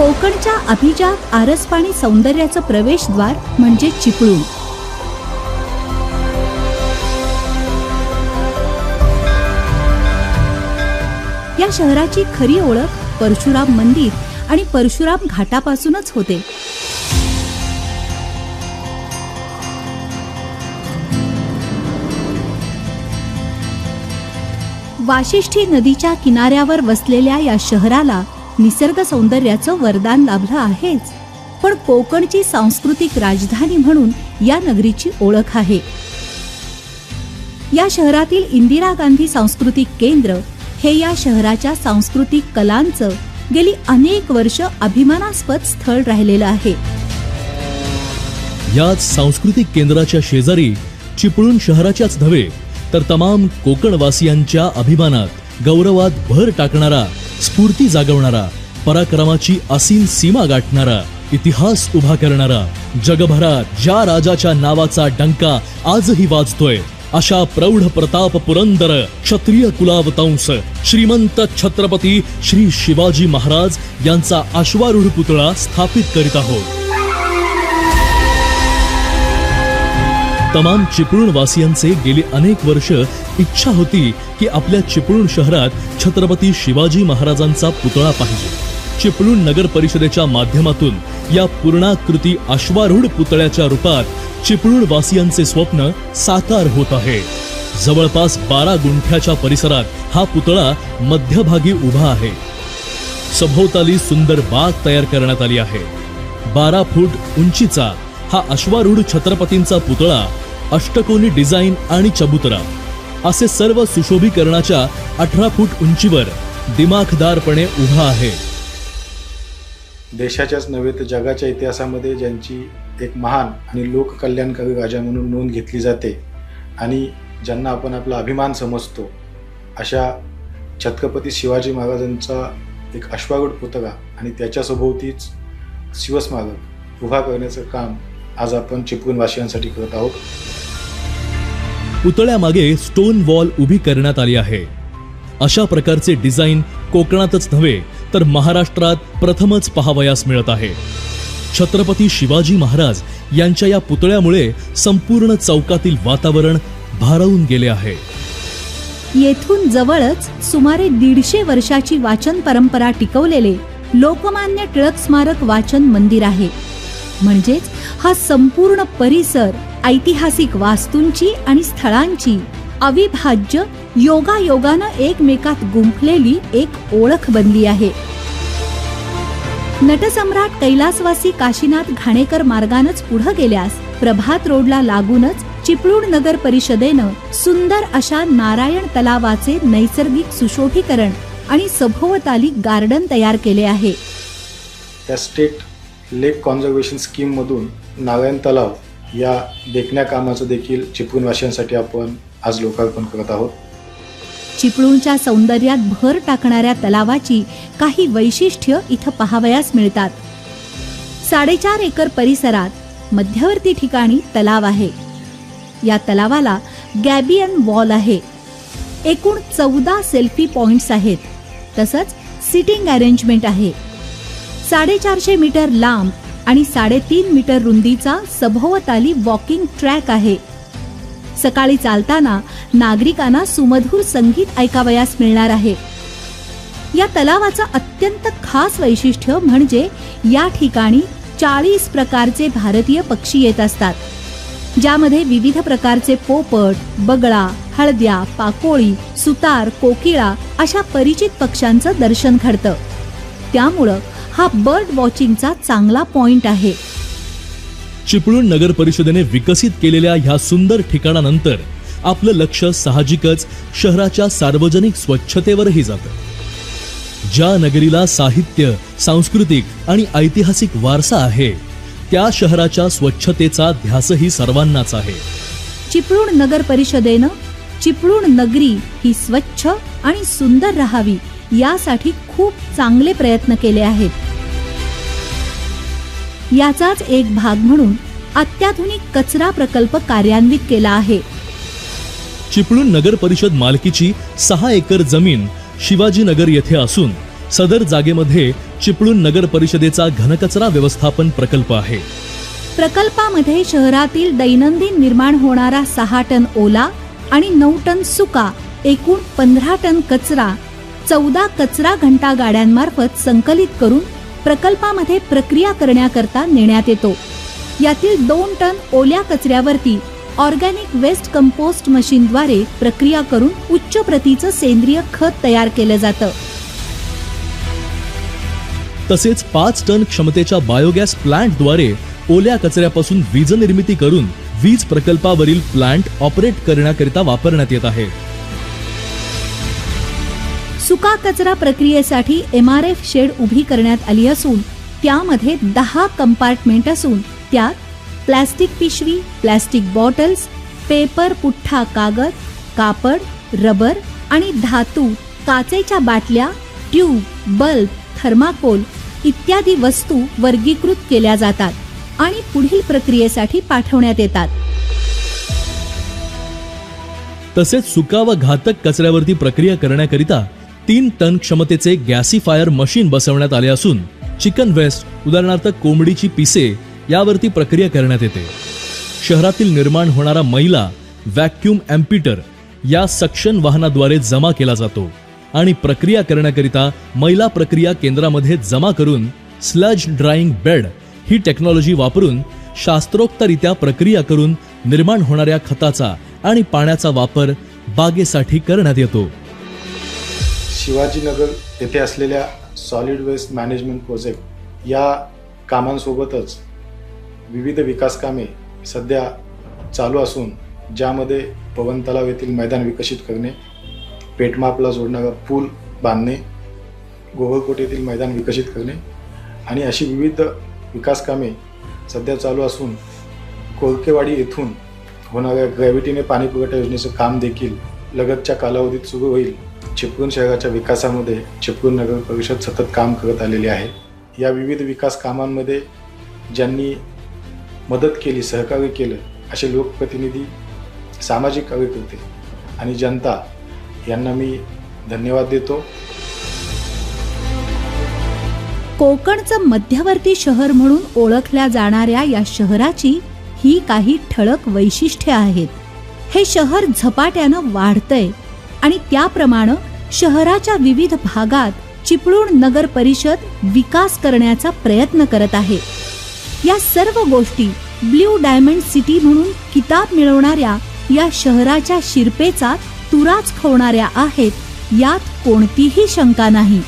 कोकणच्या अभिजात आरसपाणी सौंदर्याचं प्रवेशद्वार म्हणजे चिपळूण. या शहराची खरी ओळख परशुराम मंदिर आणि परशुराम घाटापासूनच होते. वाशिष्ठी नदीच्या किनाऱ्यावर वसलेल्या या शहराला निसर्ग सौंदर्याचं वरदान लाभलं आहेच. पण कोकणची सांस्कृतिक राजधानी म्हणून या नगरीची ओळख आहे. या शहरातील इंदिरा गांधी सांस्कृतिक केंद्र हे या शहराच्या सांस्कृतिक कलांचं गेली अनेक वर्ष अभिमानास्पद स्थळ राहिलेलं आहे. याच सांस्कृतिक केंद्राच्या शेजारी चिपळूण शहराच्याच नव्हे तर तमाम कोकणवासियांच्या अभिमानात गौरवात भर टाकणारा स्फूर्ती जागवणारा पराक्रमाची असीम सीमा गाठणारा इतिहास उभा करणारा जगभरात ज्या राजाच्या नावाचा डंका आजही वाजतोय अशा प्रौढ प्रताप पुरंदर क्षत्रिय कुलावतांस श्रीमंत छत्रपती श्री शिवाजी महाराज यांचा अश्वारूढ पुतळा स्थापित करीत आहोत. तमाम चिपळूणवासियांचे गेली अनेक वर्ष इच्छा होती की आपल्या चिपळूण शहरात छत्रपती शिवाजी महाराजांचा पुतळा पाहिजे. चिपळूण नगर परिषदेच्या माध्यमातून या पूर्णाकृती अश्वारूढ पुतळ्याच्या रूपात चिपळूण वासियांचे स्वप्न साकार होत आहे. जवळपास बारा गुंठ्याच्या परिसरात हा पुतळा मध्यभागी उभा आहे. सभोवताली सुंदर बाग तयार करण्यात आली आहे. बारा फूट उंचीचा हा अश्वारूढ छत्रपतींचा पुतळा अष्टकोनी डिझाईन आणि चबुतरा. असे सर्व सुशोभीकरणाच्या अठरा फूट उंचीवर दिमाखदारपणे उभा आहे. देशाच्याच नव्हे तर जगाच्या इतिहासामध्ये ज्यांची एक महान आणि लोककल्याणकारी राजा म्हणून नोंद घेतली जाते आणि ज्यांना आपण आपला अभिमान समजतो अशा छत्रपती शिवाजी महाराजांचा एक अश्वागड पुतळा आणि त्याच्या सभोवतीच शिवस्मारक उभा करण्याचं काम आज आपण चिपळूणवासियांसाठी करत आहोत. पुतळ्यामागे स्टोन वॉल उभी करण्यात आली आहे. अशा प्रकारचे डिझाईन कोकणातच नव्हे तर महाराष्ट्रात प्रथमच पाहावयास मिळत आहे. छत्रपती शिवाजी महाराज यांच्या या पुतळ्यामुळे संपूर्ण चौकातील वातावरण भारावून गेले आहे. येथून जवळच सुमारे दीडशे वर्षाची वाचन परंपरा टिकवलेले लोकमान्य टिळक स्मारक वाचन मंदिर आहे. म्हणजेच हा संपूर्ण परिसर ऐतिहासिक वास्तूंची आणि स्थळांची अविभाज्य योगायोगानं एकमेकात गुंफलेली एक ओळख बनली आहे. नटसम्राट कैलासवासी काशीनाथ घाणेकर मार्गानच पुढे गेल्यास प्रभात रोडला लागूनच चिपळूण नगर परिषदेनं सुंदर अशा नारायण तलावाचे नैसर्गिक सुशोभीकरण आणि सभोवताली गार्डन तयार केले आहे. त्या स्टेट लेक कॉन्झर्वेशन स्कीममधून नारायण तलाव या देखण्या कामाचं देखील चिपळूणवासियांसाठी आपण आज लोकार्पण करत आहोत. चिपळूणच्या सौंदर्यात भर टाकणाऱ्या तलावाची काही वैशिष्ट्य इथं पाहावयास मिळतात. साडेचार एकर परिसरात मध्यवर्ती ठिकाणी तलाव आहे. या तलावाला गॅबियन वॉल आहे. एकूण चौदा सेल्फी पॉइंट्स आहेत. तसंच सिटिंग अरेंजमेंट आहे. साडेचारशे मीटर लांब आणि साडेतीन मीटर रुंदीचा सभोवताली वॉकिंग ट्रॅक आहे. सकाळी चालताना नागरिकांना सुमधुर संगीत ऐकावयास मिळणार आहे. या तलावाचं अत्यंत खास वैशिष्ट्य म्हणजे या ठिकाणी चाळीस प्रकारचे भारतीय पक्षी येत असतात ज्यामध्ये विविध प्रकारचे पोपट बगळा हळद्या पाकोळी सुतार कोकिळा अशा परिचित पक्ष्यांचं दर्शन घडतं. त्यामुळं हा बर्ड वॉचिंगचा चांगला पॉइंट आहे. चिपळूण नगर परिषदेने विकसित केलेल्या ह्या सुंदर ठिकाणानंतर आपलं लक्ष साहजिकच शहराच्या सार्वजनिक स्वच्छतेवरही जातं. ज्या नगरीला साहित्य सांस्कृतिक आणि ऐतिहासिक वारसा आहे त्या शहराच्या स्वच्छतेचा ध्यासही सर्वांनाच आहे. चिपळूण नगर परिषदेनं चिपळूण नगरी ही स्वच्छ आणि सुंदर राहावी यासाठी खूप चांगले प्रयत्न केले आहेत. याचाच एक भाग म्हणून अत्याधुनिक कचरा प्रकल्प कार्यान्वित केला आहे. चिपळूण नगर परिषद मालकीची सहा एकर जमीन शिवाजीनगर येथे असून सदर जागेमध्ये चिपळूण नगर परिषदेचा घनकचरा व्यवस्थापन प्रकल्प आहे. प्रकल्पामध्ये शहरातील दैनंदिन निर्माण होणारा सहा टन ओला आणि नऊ टन सुका एकूण पंधरा टन कचरा चौदा कचरा घंटा गाड्यांमार्फत संकलित करून प्रकल्पामध्ये प्रक्रिया करण्याकरता नेण्यात येतो. यातील दोन टन ओल्या कचऱ्यावरती ऑर्गॅनिक वेस्ट कंपोस्ट मशीनद्वारे प्रक्रिया करून उच्च प्रतीचं सेंद्रिय खत तयार केलं जातं. तसेच पाच टन क्षमतेच्या बायोगॅस प्लांटद्वारे ओल्या कचऱ्यापासून वीज निर्मिती करून वीज प्रकल्पावरील प्लांट ऑपरेट करण्याकरिता वापरण्यात येत आहे. सुका कचरा प्रक्रियेसाठी एम आर एफ शेड उभी करण्यात आली असून त्यामध्ये दहा कंपार्टमेंट असून त्यात प्लॅस्टिक पिशवी प्लॅस्टिक बॉटल्स पेपर पुठ्ठा कागद कापड रबर आणि धातू काचेच्या बाटल्या ट्यूब बल्ब थर्माकोल इत्यादी वस्तू वर्गीकृत केल्या जातात आणि पुढील प्रक्रियेसाठी पाठवण्यात येतात. तसेच सुका व घातक कचऱ्यावरती प्रक्रिया करण्याकरिता तीन टन क्षमतेचे गॅसिफायर मशीन बसवण्यात आले असून चिकन वेस्ट उदाहरणार्थ कोंबडीची पिसे यावरती प्रक्रिया करण्यात येते. शहरातील निर्माण होणारा मैला व्हॅक्यूम एम्पिटर या सक्शन वाहनाद्वारे जमा केला जातो आणि प्रक्रिया करण्याकरिता मैला प्रक्रिया केंद्रामध्ये जमा करून स्लज ड्राईंग बेड ही टेक्नॉलॉजी वापरून शास्त्रोक्तरित्या प्रक्रिया करून निर्माण होणाऱ्या खताचा आणि पाण्याचा वापर बागेसाठी करण्यात येतो. शिवाजीनगर येथे असलेल्या सॉलिड वेस्ट मॅनेजमेंट प्रोजेक्ट या कामांसोबतच विविध विकास कामे सध्या चालू असून ज्यामध्ये पवन तलाव येथील मैदान विकसित करणे पेटमापला जोडणारा पूल बांधणे गोवळकोट येथील मैदान विकसित करणे आणि अशी विविध विकास कामे सध्या चालू असून कोळकेवाडी येथून होणाऱ्या ग्रॅव्हिटीने पाणीपुरवठा योजनेचं काम देखील लगतच्या कालावधीत सुरू होईल. चिपळूण शहराच्या विकासामध्ये चिपळूण नगर परिषद सतत काम करत आलेली आहे. या विविध विकास कामांमध्ये ज्यांनी मदत केली सहकार्य केलं असे लोकप्रतिनिधी सामाजिक कार्यकर्ते आणि जनता यांना मी धन्यवाद देतो. कोकणचं मध्यवर्ती शहर म्हणून ओळखल्या जाणाऱ्या या शहराची ही काही ठळक वैशिष्ट्ये आहेत. हे शहर झपाट्यानं वाढतंय आणि त्याप्रमाणे शहराच्या विविध भागात चिपळूण नगर परिषद विकास करण्याचा प्रयत्न करत आहे. या सर्व गोष्टी ब्ल्यू डायमंड सिटी म्हणून किताब मिळवणाऱ्या या शहराच्या शिरपेचा तुराच खवणाऱ्या आहेत यात कोणतीही शंका नाही.